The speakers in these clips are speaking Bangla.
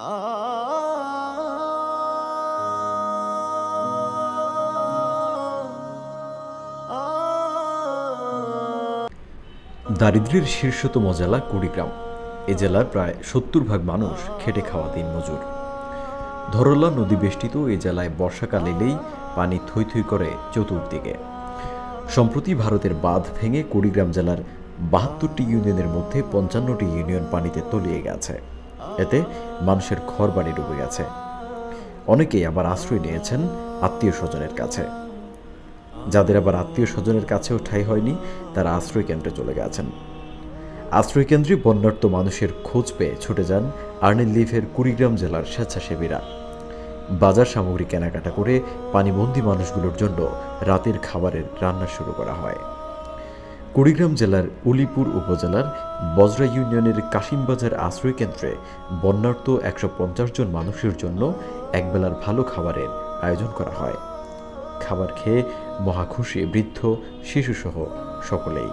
দারিদ্র্যের শীর্ষতম জেলা কুড়িগ্রাম। এ জেলার প্রায় সত্তর ভাগ মানুষ খেটে খাওয়া দিন মজুর। ধরলা নদী বেষ্টিত এ জেলায় বর্ষাকাল এলেই পানি থই থই করে চতুর্দিকে। সম্প্রতি ভারতের বাঁধ ভেঙে কুড়িগ্রাম জেলার বাহাত্তরটি ইউনিয়নের মধ্যে পঞ্চান্নটি ইউনিয়ন পানিতে তলিয়ে গেছে। এতে মানুষের ঘর বাড়ি ডুবে গেছে। অনেকেই আবার আশ্রয় নিয়েছেন আত্মীয় স্বজনের কাছে। যাদের আবার আত্মীয় স্বজনের কাছেও ঠাঁই হয়নি, তারা আশ্রয় কেন্দ্রে চলে গেছেন। আশ্রয় কেন্দ্রে বন্যার্ত মানুষের খোঁজ পেয়ে ছুটে যান আর্নেল লিভের কুড়িগ্রাম জেলার স্বেচ্ছাসেবীরা। বাজার সামগ্রী কেনাকাটা করে পানিবন্দী মানুষগুলোর জন্য রাতের খাবারের রান্না শুরু করা হয়। কুড়িগ্রাম জেলার উলিপুর উপজেলার বজরা ইউনিয়নের কাশিমবাজার আশ্রয় কেন্দ্রে বন্যার্ত একশো পঞ্চাশ জন মানুষের জন্য একবেলার ভালো খাবারের আয়োজন করা হয়। খাবার খেয়ে মহা খুশি বৃদ্ধ, শিশুসহ সকলেই।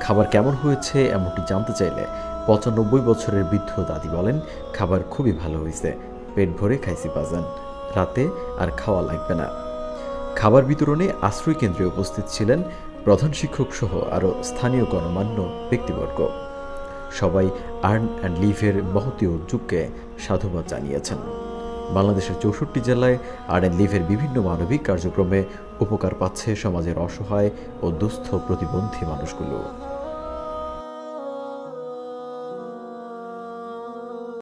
খাবার কেমন হয়েছে এমনটি জানতে চাইলে পঁচানব্বই বছরের বৃদ্ধ দাদি বলেন, খাবার খুবই ভালো হয়েছে। পেট ভরে খাইছি বাজান। রাতে আর খাওয়া লাগবে না। খাবার বিতরণে আশ্রয় কেন্দ্রে উপস্থিত ছিলেন প্রধান শিক্ষক সহ আরও স্থানীয় গণমান্য ব্যক্তিবর্গ। সবাই আর্ন অ্যান্ড লিভের মহতীয় উদ্যোগকে সাধুবাদ জানিয়েছেন। বাংলাদেশের চৌষট্টি জেলায় আর্ন অ্যান্ড লিভের বিভিন্ন মানবিক কার্যক্রমে উপকার পাচ্ছে সমাজের অসহায় ও দুস্থ প্রতিবন্ধী মানুষগুলো।